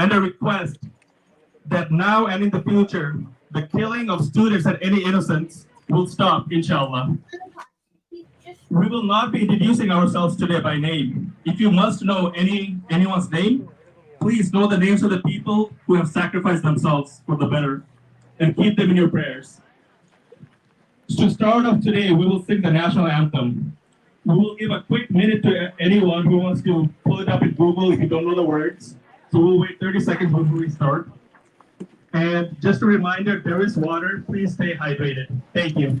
and a request that now and in the future, the killing of students and any innocents will stop, inshallah. We will not be introducing ourselves today by name. If you must know any anyone's name, please know the names of the people who have sacrificed themselves for the better and keep them in your prayers. To start off today, we will sing the national anthem. We will give a quick minute to anyone who wants to pull it up in Google if you don't know the words. So we'll wait 30 seconds before we start. And just a reminder, there is water. Please stay hydrated. Thank you.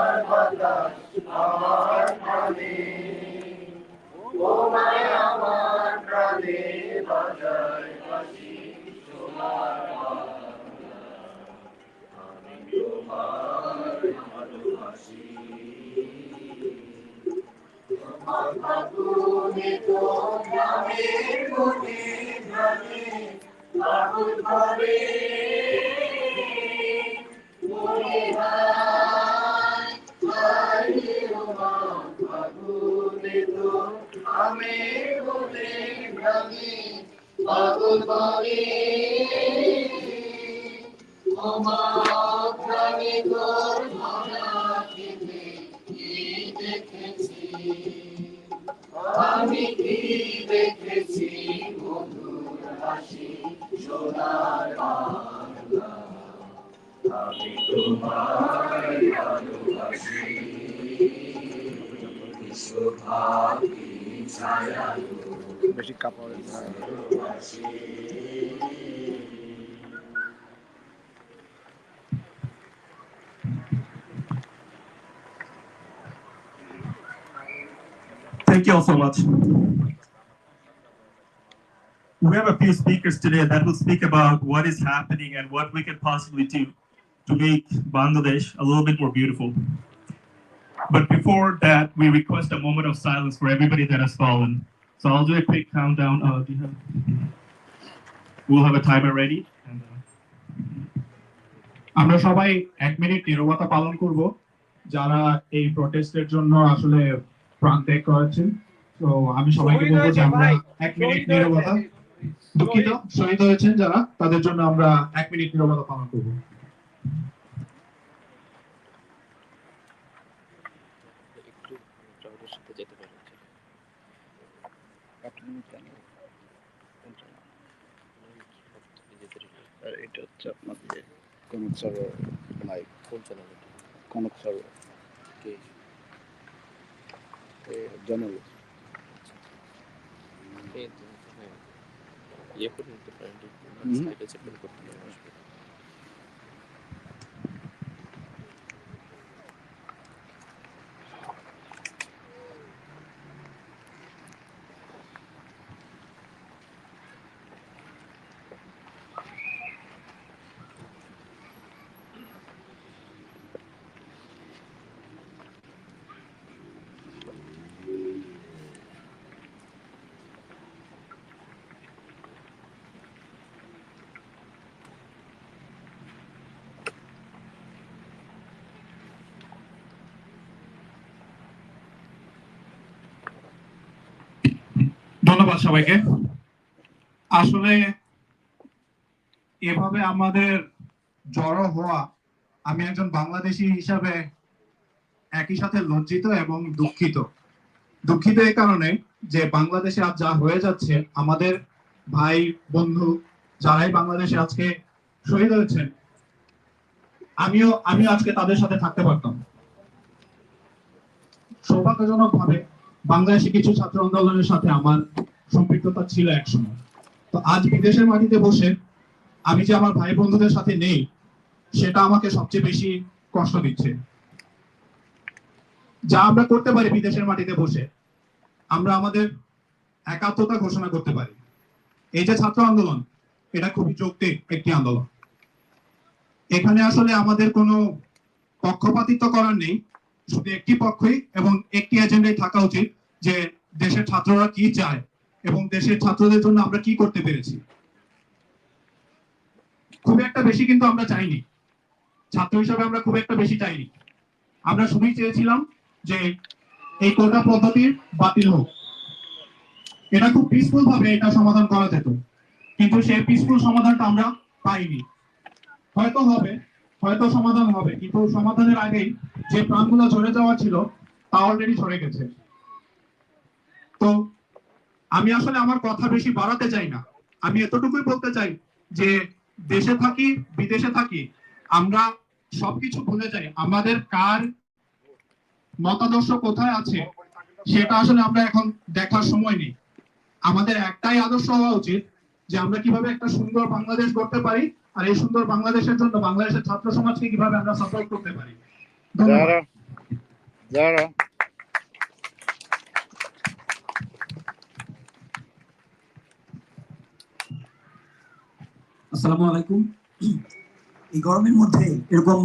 ফাগুনে তো গ্রামের কোণে গ্রামে পাগল করে মনে হয় হায় রে ওমা, ফাগুনে তো আমের কোণে গ্রামে পাগল করে আমি তোর ভরা খেতে কি দেখেছি আমি কি দেখেছি মধুর হাসি সোনার বাংলা। আমি তোমার ভালোবাসি। বিশ্বভাবী ছায়া বেশি কাপড় you all so much. We have a few speakers today that will speak about what is happening and what we can possibly do to make Bangladesh a little bit more beautiful. But before that, we request a moment of silence for everybody that has fallen. So I'll do a quick countdown. Uh, do you have? We'll have a timer ready. And, uh, আমরা সবাই এক minute নীরবতা পালন করব যারা এই প্রটেস্টের জন্য আসলে প্রাণ ত্যাগ করেছেন তো আমি সবাইকে বলব যে আমরা এক মিনিট নীরবতা দুঃখিত শহীদ হয়েছেন যারা তাদের জন্য আমরা এক মিনিট নীরবতা পালন করব। এটা হচ্ছে আপনাদের কনক কোন চ্যানেল কনক কে জানাল ইয়ে করে ধন্যবাদ সবাইকে। আসলে এভাবে আমাদের জড়ো হওয়া, আমি একজন বাংলাদেশী হিসাবে একই সাথে লজ্জিত এবং দুঃখিত। দুঃখিত এই কারণে যে বাংলাদেশে আজ যা হয়ে যাচ্ছে, আমাদের ভাই, বন্ধু যারাই বাংলাদেশে আজকে শহীদ হয়েছেন, আমিও আমিও আজকে তাদের সাথে থাকতে পারতাম। সৌভাগ্যজনক ভাবে বাংলাদেশে কিছু ছাত্র আন্দোলনের সাথে আমার সম্পৃক্ততা ছিল একসময় তো আজ বিদেশের মাটিতে বসে আমি যে আমার ভাই বন্ধুদের সাথে নেই, সেটা আমাকে সবচেয়ে বেশি কষ্ট দিচ্ছে। যা আমরা করতে পারি বিদেশের মাটিতে বসে, আমরা আমাদের একাত্মতা ঘোষণা করতে পারি। এই যে ছাত্র আন্দোলন, এটা খুবই যৌক্তিক একটি আন্দোলন। এখানে আসলে আমাদের কোনো পক্ষপাতিত্ব করার নেই, শুধু একটি পক্ষই এবং একটি এজেন্ডাই থাকা উচিত যে দেশের ছাত্ররা কি চায়। এবং দেশের ছাত্রদের জন্য আমরা কি করতে পেরেছি? খুব একটা বেশি কিন্তু আমরা চাইনি। ছাত্র হিসাবে আমরা খুব একটা বেশি চাইনি। আমরা শুধুই চেয়েছিলাম যে এই কোটা পদ্ধতির বাতিল হোক। এটা খুব পিসফুল ভাবে এটা সমাধান করা যেত। কিন্তু সেই পিসফুল সমাধানটা আমরা পাইনি। হয়তো হবে, হয়তো সমাধান হবে। কিন্তু সমাধানের আগেই যে প্রাণগুলো ঝরে যাওয়া ছিল, তা অলরেডি ঝরে গেছে। তো আমি আসলে আমার কথা বেশি বাড়াতে চাই না। আমি এতটুকুই বলতে চাই যে, দেশে থাকি, বিদেশে থাকি, আমরা সবকিছু ভুলে যাই। আমাদের কার মতাদর্শ কোথায় আছে, সেটা আসলে আমরা এখন দেখার সময় নেই। আমাদের একটাই আদর্শ হওয়া উচিত যে, আমরা কীভাবে একটা সুন্দর বাংলাদেশ গড়তে পারি, আর এই সুন্দর বাংলাদেশের জন্য বাংলাদেশের ছাত্র সমাজকে কীভাবে আমরা সাপোর্ট করতে পারি। ধন্যবাদ। আসসালামু আলাইকুম। এই গরমের মধ্যে এরকম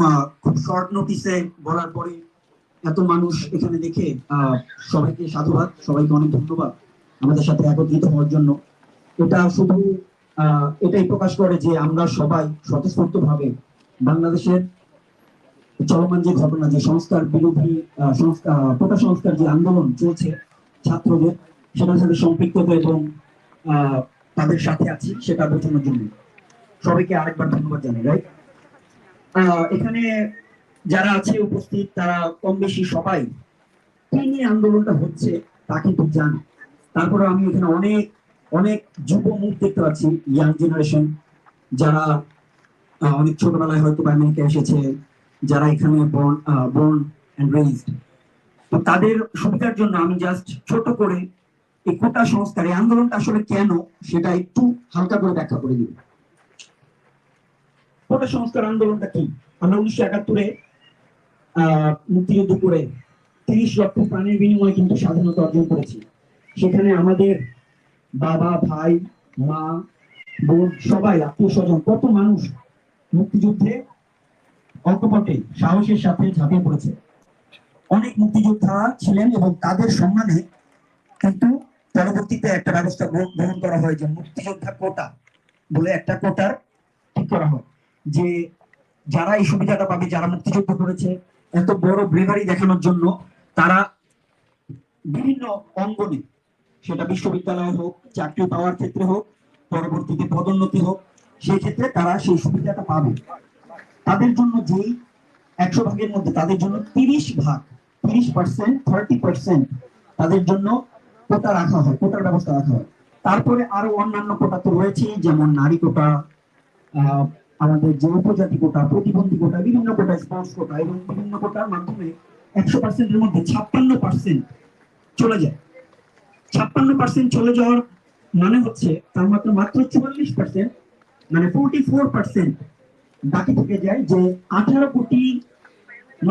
খুব শর্ট নোটিসে বলার পরে এত মানুষ এখানে দেখে সবাইকে সাধুবাদ, সবাইকে অনেক ধন্যবাদ আমাদের সাথে একত্রিত হওয়ার জন্য। এটা শুধু এটাই প্রকাশ করে যে আমরা সবাই স্বতঃস্ফূর্ত ভাবে বাংলাদেশের চলমান যে ঘটনা, যে সংস্কার বিরোধী কোটা সংস্কার যে আন্দোলন চলছে ছাত্রদের, সেটার সাথে সম্পৃক্ত এবং তাদের সাথে আছি, সেটা বোঝানোর জন্য। সবাইকে আরেকবার ধন্যবাদ জানাই রাইট এখানে যারা আছে উপস্থিত, তারা কম বেশি সবাই কি নিয়ে আন্দোলনটা হচ্ছে তা কিন্তু জানে। তারপরে আমি এখানে অনেক অনেক যুব মুখ দেখতে পাচ্ছি ইয়াং জেনারেশন যারা অনেক ছোটবেলায় হয়তো আমেরিকা এসেছে, যারা এখানে বর্ন বর্ন অ্যান্ড রেইজড তো তাদের সুবিধার জন্য আমি জাস্ট ছোট করে এই কোটা সংস্কার, এই আন্দোলনটা আসলে কেন, সেটা একটু হালকা করে ব্যাখ্যা করে দিব কোটা সংস্কার আন্দোলনটা কি? আমরা উনিশশো একাত্তরে আহ মুক্তিযুদ্ধ করে তিরিশ লক্ষ প্রাণের বিনিময়ে কিন্তু স্বাধীনতা অর্জন করেছি। সেখানে আমাদের বাবা, ভাই, মা, বোন সবাই, আত্মীয় স্বজন, কত মানুষ মুক্তিযুদ্ধে অল্পপটে সাহসের সাথে ঝাঁপিয়ে পড়েছে। অনেক মুক্তিযোদ্ধা ছিলেন এবং তাদের সম্মানে কিন্তু পরবর্তীতে একটা ব্যবস্থা গ্রহণ করা হয় যে মুক্তিযোদ্ধা কোটা বলে একটা কোটার ঠিক করা হয়। যে যারা এই সুবিধাটা পাবে, যারা মুক্তিযুদ্ধ করেছে, এত বড় ব্রেভারি দেখানোর জন্য তারা বিভিন্ন অঙ্গনে, সেটা বিশ্ববিদ্যালয় হোক, চাকরি পাওয়ার ক্ষেত্রে হোক, পরবর্তীতে পদোন্নতি হোক, সেই ক্ষেত্রে তারা সেই সুবিধাটা পাবে। তাদের জন্য যেই একশো ভাগের মধ্যে তাদের জন্য তিরিশ ভাগ, তিরিশ পার্সেন্ট থার্টি পার্সেন্ট তাদের জন্য কোটা রাখা হয়, কোটার ব্যবস্থা রাখা হয়। তারপরে আরও অন্যান্য কোটা তো রয়েছে, যেমন নারী কোটা আমাদের যে উপজাতি কোটা, প্রতিবন্ধী কোটা, বিভিন্ন কোটা, স্পোর্টস কোটা এবং বিভিন্ন কোটার মাধ্যমে একশো পার্সেন্টের মধ্যে ছাপ্পান্ন পার্সেন্ট চলে যায়। ছাপ্পান্ন পার্সেন্ট চলে যাওয়ার মানে হচ্ছে তার মাত্র মাত্র চুয়াল্লিশ পার্সেন্ট মানে ফোরটি ফোর পার্সেন্ট বাকি থেকে যায় যে আঠারো কোটি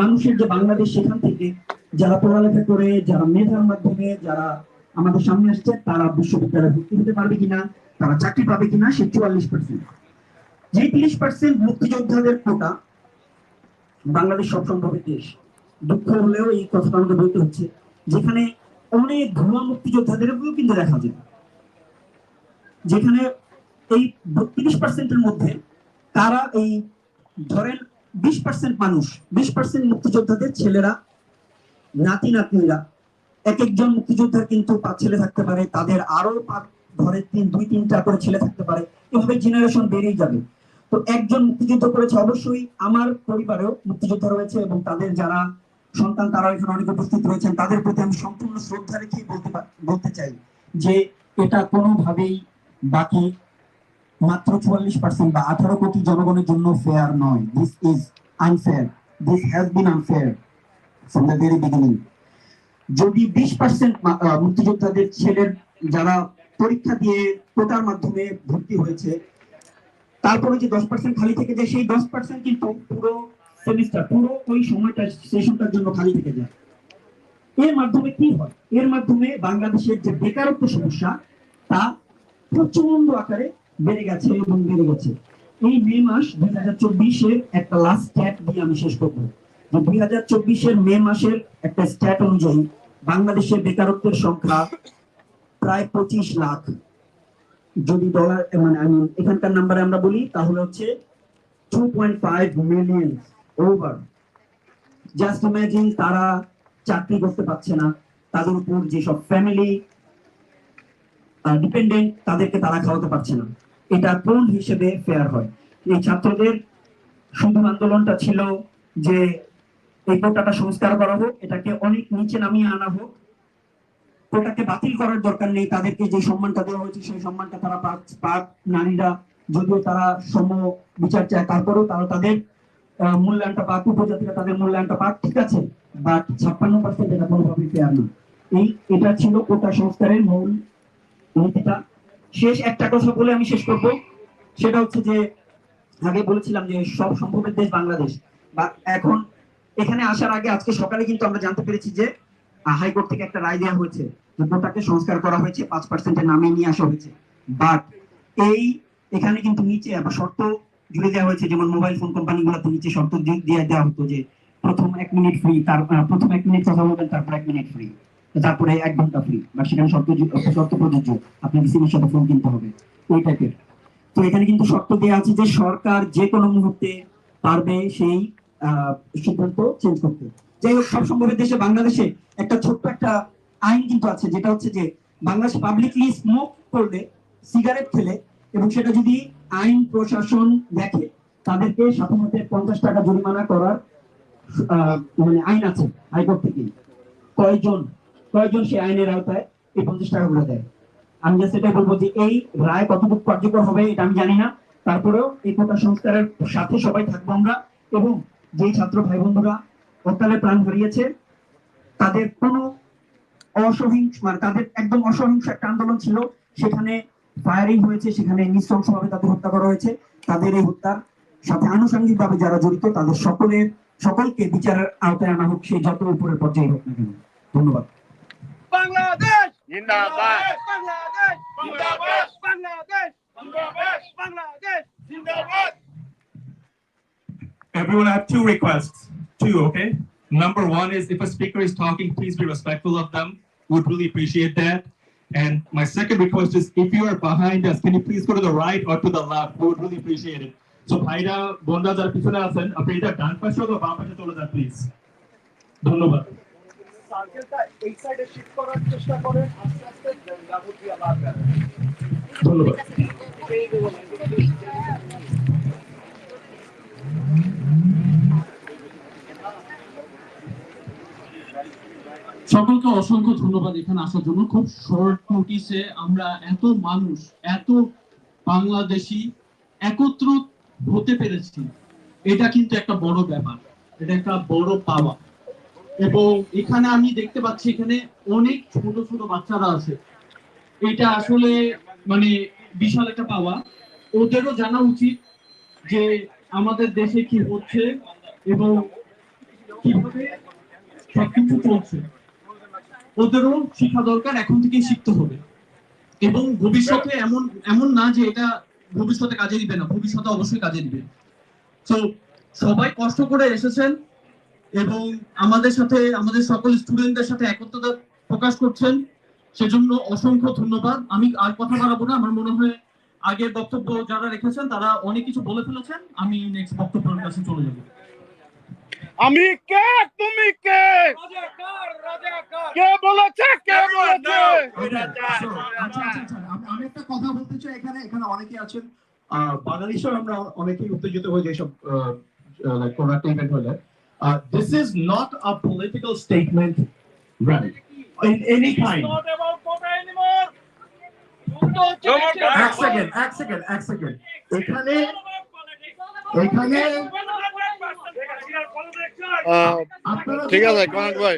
মানুষের যে বাংলাদেশ সেখান থেকে, যারা পড়ালেখা করে, যারা মেধার মাধ্যমে, যারা আমাদের সামনে আসছে, তারা বিশ্ববিদ্যালয়ে ভর্তি হতে পারবে কিনা, তারা চাকরি পাবে কিনা, সে চুয়াল্লিশ পার্সেন্ট। যে তিরিশ পার্সেন্ট মুক্তিযোদ্ধাদের কোটা বাংলাদেশ সব দেশ। দুঃখ হলেও এই কথাটা আমাকে বলতে হচ্ছে, যেখানে অনেক ভুয়া মুক্তিযোদ্ধাদের কিন্তু দেখা যায়। যেখানে এই তিরিশ পার্সেন্টের মধ্যে তারা এই ধরেন বিশ পার্সেন্ট মানুষ, বিশ পার্সেন্ট মুক্তিযোদ্ধাদের ছেলেরা নাতি নাতনিরা এক একজন মুক্তিযোদ্ধার কিন্তু পাঁচ ছেলে থাকতে পারে, তাদের আরও পাঁচ- ঘরে তিন, দুই, তিনটা করে ছেলে থাকতে পারে। এভাবে জেনারেশন বেড়েই যাবে। তো একজন মুক্তিযুদ্ধ করেছে অবশ্যই। আমার পরিবারেও মুক্তিযোদ্ধা রয়েছে এবং তাদের যারা সন্তান, তারা এখানে অনেক উপস্থিত রয়েছেন। তাদের প্রতি আমি সম্পূর্ণ শ্রদ্ধা রেখে বলতে বলতে চাই যে এটা কোনোভাবেই বাকি মাত্র চুয়াল্লিশ পার্সেন্ট বা আঠারো কোটি জনগণের জন্য ফেয়ার নয়। This is unfair this has been unfair from the very beginning যদি বিশ পার্সেন্ট মুক্তিযোদ্ধাদের ছেলের যারা পরীক্ষা দিয়ে কোটার মাধ্যমে ভর্তি হয়েছে তারপরে যে দশ পার্সেন্ট খালি থেকে যায়, সেই দশ পার্সেন্ট কিন্তু পুরো সেমিস্টার পুরো ওই সময়টা সেশনটার জন্য খালি থেকে যায়। এর মাধ্যমে কি হয়? এর মাধ্যমে বাংলাদেশের যে বেকারত্ব সমস্যা, তা প্রচণ্ড আকারে বেড়ে গেছে এবং বেড়ে গেছে। এই মে মাস দুই হাজার চব্বিশের একটা লাস্ট স্ট্যাট দিয়ে আমি শেষ করব। যে দুই হাজার চব্বিশের মে মাসের একটা স্ট্যাট অনুযায়ী বাংলাদেশের বেকারত্বের সংখ্যা প্রায় পঁচিশ লাখ। যদি ডলার মানে আমি এখানকার নাম্বারে আমরা বলি, তাহলে হচ্ছে two point five million over just imagine তারা চাকরি করতে পারছে না, তাদের উপর যেসব ফ্যামিলি ডিপেন্ডেন্ট তাদেরকে তারা খাওয়াতে পারছে না। এটা কোন হিসেবে ফেয়ার হয়? এই ছাত্রদের শুধু আন্দোলনটা ছিল যে এই কোটাটা সংস্কার করা হোক, এটাকে অনেক নিচে নামিয়ে আনা হোক কোটাকে বাতিল করার দরকার নেই। তাদেরকে যে সম্মানটা দেওয়া হয়েছে, সেই সম্মানটা তারা পাক নারীরা যদিও তারা সম বিচার চায়, তারপরেও তারা তাদের মূল্যায়নটা পাক, উপজাতিরা তাদের মূল্যায়নটা পাক, ঠিক আছে? বাট ছাপ্পান্ন পার্সেন্ট এটা কোনোভাবেই ফেয়ার না। এই, এটা ছিল কোটা সংস্কারের মূল নীতিটা। শেষ একটা কথা বলে আমি শেষ করব। সেটা হচ্ছে যে, আগে বলেছিলাম যে সব সম্ভবের দেশ বাংলাদেশ। বা এখন, এখানে আসার আগে আজকে সকালে কিন্তু আমরা জানতে পেরেছি যে, হাইকোর্ট থেকে একটা রায় দেওয়া হয়েছে। যে সংস্কার করা হয়েছে, পাঁচ পার্সেন্টের নামে নিয়ে আসা হয়েছে। বাট এই এখানে কিন্তু নিচে আবার শর্ত জুড়ে দেওয়া হয়েছে, যেমন মোবাইল ফোন কোম্পানিগুলোতে নিচে শর্ত দিয়ে দেওয়া হতো যে প্রথম এক মিনিট ফ্রি তার প্রথম এক মিনিট কথা বলবেন, তারপর এক মিনিট ফ্রি তারপরে এক ঘণ্টা ফ্রি বা সেখানে শর্ত শর্ত প্রযোজ্য, আপনাকে সিমের সাথে ফোন কিনতে হবে। ওই টাইপের তো এখানে কিন্তু শর্ত দেওয়া আছে যে সরকার যে কোনো মুহূর্তে পারবে সেই সিদ্ধান্ত চেঞ্জ করতে। যাই হোক সব সম্ভবের দেশে, বাংলাদেশে একটা ছোট্ট একটা আইন কিন্তু আছে, যেটা হচ্ছে যে বাংলাদেশ পাবলিকলি স্মোক করলে সিগারেট খেলে এবং সেটা যদি আইন প্রশাসন দেখে, তাদেরকে সাথে পঞ্চাশ টাকা জরিমানা করার মানে আইন আছে হাইকোর্ট থেকে। কয়জন কয়জন সেই আইনের আওতায় এই পঞ্চাশ টাকা গুলো দেয়? আমি জাস্ট এটাই বলব যে এই রায় কতটুকু কার্যকর হবে এটা আমি জানি না। তারপরেও এই কোটা সংস্কারের সাথে সবাই থাকব আমরা এবং যেই ছাত্র ভাই বন্ধুরা হরতালে প্রাণ হারিয়েছে, তাদের কোনো অসহিংস মানে তাদের একদম অসহিংস একটা আন্দোলন ছিল। সেখানে ফায়ারিং হয়েছে সেখানে নৃশংসভাবে তাদের হত্যা করা হয়েছে। তাদের এই হত্যার সাথে আনুষঙ্গিকভাবে যারা জড়িত তাদের সকলের সকলকে বিচারের আওতায় আনা হোক সেই যত উপরের পর্যায়ে হোক না কেন। ধন্যবাদ। বাংলাদেশ! জিন্দাবাদ। বাংলাদেশ! জিন্দাবাদ। বাংলাদেশ! জিন্দাবাদ। বাংলাদেশ! জিন্দাবাদ। Everyone, I have two requests. Two, okay? Number one is if a speaker is talking, please be respectful of them. Would really appreciate that. And my second request is if you are behind us, can you please go to the right or to the left? We would really appreciate it. So ভাইরা বোনরা যারা পিছনে আছেন আপনি এটা ডান পাশে অথবা বাম পাশে চলে যান প্লিজ ধন্যবাদ সার্কেলটা এই সাইডে শিফট করার চেষ্টা করেন আস্তে আস্তে যাবতীয় লাগবে ধন্যবাদ সকলকে অসংখ্য ধন্যবাদ এখানে আসার জন্য। খুব শর্ট নোটিসে আমরা এত মানুষ, এত বাংলাদেশি একত্র হতে পেরেছি। এটা কিন্তু একটা বড় ব্যাপার। এটা একটা বড় পাওয়া। এবং এখানে আমি দেখতে পাচ্ছি এখানে অনেক ছোট ছোট বাচ্চারা আছে। এটা আসলে মানে বিশাল একটা পাওয়া। ওদেরও জানা উচিত যে আমাদের দেশে কি হচ্ছে এবং কীভাবে সবকিছু চলছে। ওদেরও শিক্ষা দরকার, এখন থেকেই শিখতে হবে। এবং ভবিষ্যতে এমন এমন না যে এটা ভবিষ্যতে কাজে দিবে না, ভবিষ্যতে অবশ্যই কাজে দিবে। তো সবাই কষ্ট করে এসেছেন এবং আমাদের সাথে, আমাদের সকল স্টুডেন্টদের সাথে একত্রতা প্রকাশ করছেন। সেজন্য অসংখ্য ধন্যবাদ। আমি আর কথা বাড়াবো না। আমার মনে হয় আগের বক্তব্য যারা রেখেছেন, তারা অনেক কিছু বলে ফেলেছেন। আমি নেক্সট বক্তব্যের কাছে চলে যাব। আমি কে? তুমি কে? কে বলেছে? কে বলেছে? আচ্ছা আচ্ছা আচ্ছা আমি- আমি একটা কথা বলতে চাই এখানে এখানে অনেকেই আছেন। আহ, বাঙালি হিসেবে আমরা অনেকেই উত্তেজিত হয়ে যাই সব লাইক কোনো একটা ইভেন্ট হলে। This is not a political statement rally in any kind এক সেকেন্ড এক সেকেন্ড এক সেকেন্ড এখানে এখানে ঠিক আছে কনক ভাই।